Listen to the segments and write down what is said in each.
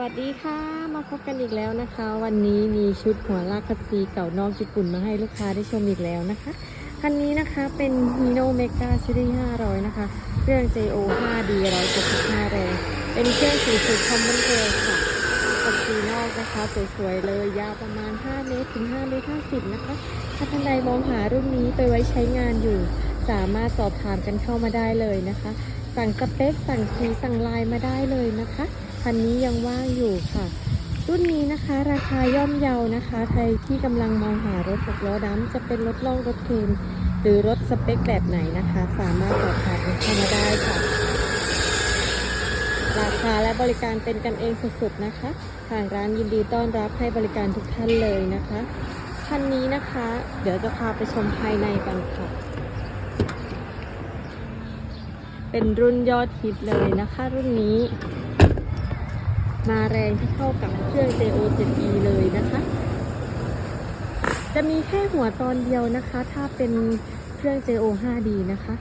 วัสดีค่ะ มาพบกันอีกแล้วนะคะ วันนี้มีชุดหัวลากคัสซีเก่านอกญี่ปุ่นมาให้ลูกค้าได้ชมอีกแล้วนะคะ คันนี้นะคะเป็น Hino Mega Series 500 นะคะ เครื่อง JO 5D 175แรง เป็นเครื่องสีสูบคอมมอนเรลค่ะคัสซีนอกนะคะสวยๆเลย ยาวประมาณ 5 เมตรถึง 5 เมตร 50 นะคะ ถ้าท่านใดมองหารุ่นนี้ไปไว้ใช้งานอยู่ สามารถสอบถามกันเข้ามาได้เลยนะคะ สั่งสเปค สั่งสีสั่งลายมาได้เลยนะคะ คันนี้ยังว่างอยู่ค่ะ รุ่นนี้นะคะราคาย่อมเยานะคะ ใครที่กำลังมองหารถหกล้อดำจะเป็นรถล่องรถเคนหรือรถสเปคแบบไหนนะคะ สามารถสอบถามเข้ามาได้ค่ะ ราคาและบริการเป็นกันเองสุดๆนะคะ ทางร้านยินดีต้อนรับให้บริการทุกท่านเลยนะคะคันนี้นะคะ เดี๋ยวจะพาไปชมภายในกันค่ะเป็นรุ่นยอดฮิตเลยนะคะ รุ่นนี้ มาแรงที่เข้ากับเครื่อง JO 7E เลยนะคะ จะมีแค่หัวตอนเดียวนะคะ ถ้าเป็นเครื่อง JO 5D นะคะ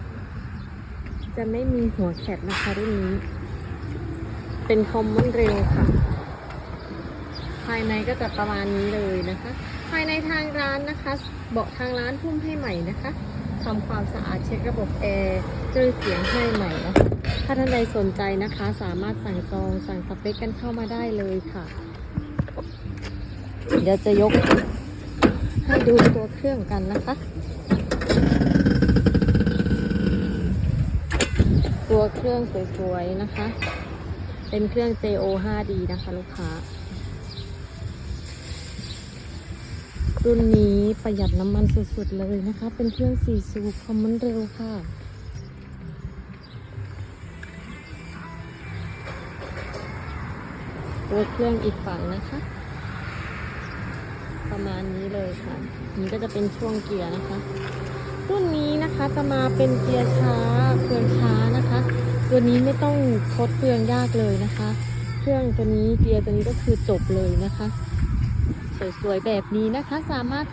จะไม่มีหัวแคปนะคะรุ่นนี้ เป็นคอมมอนเรลค่ะ ภายในก็จะประมาณนี้เลยนะคะ ภายในทางร้านนะคะ เบาะทางร้านพุ่มให้ใหม่นะคะทำความสะอาดเช็คระบบแอร์เครื่องเสียงให้ใหม่นะคะถ้าท่านใดสนใจนะคะ สามารถสั่งจองสั่งสเปคกันเข้ามาได้เลยค่ะ เดี๋ยวจะยกให้ดูตัวเครื่องกันนะคะ ตัวเครื่องสวยๆนะคะ เป็นเครื่อง JO 5D นะคะลูกค้า รุ่นนี้ประหยัดน้ำมันสุดๆเลยนะคะ เป็นเครื่อง4สูบคอมมอนเร็วค่ะ ตัวเครื่องอีกฝั่งนะคะ ประมาณนี้เลยค่ะ นี่ก็จะเป็นช่วงเกียร์นะคะ รุ่นนี้นะคะจะมาเป็นเกียร์ช้าเฟืองช้านะคะ ตัวนี้ไม่ต้องทดเฟืองยากเลยนะคะ เครื่องตัวนี้เกียร์ตัวนี้ก็คือจบเลยนะคะ สวยๆ แบบนี้นะคะ สามารถ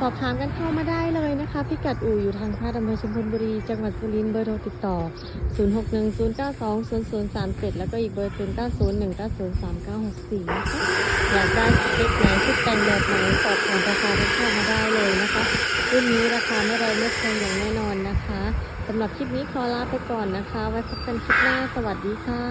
สอบถามกันเข้ามาได้เลยนะคะ พิกัดอู่อยู่ทางท่าอำเภอชุมพลบุรี จังหวัดสุรินทร์เบอร์โทรติดต่อ 0610920037 แล้วก็อีกเบอร์ 0901903964 นะคะอยากได้สเปไหนชุดแต่งแบบไหนสอบถามราคากันเข้ามาได้เลยนะคะรุ่นนี้ราคาไม่แรงไม่แพงอย่างแน่นอนนะคะสำหรับคลิปนี้ขอลาไปก่อนนะคะ ไว้พบกันคลิปหน้าสวัสดีค่ะ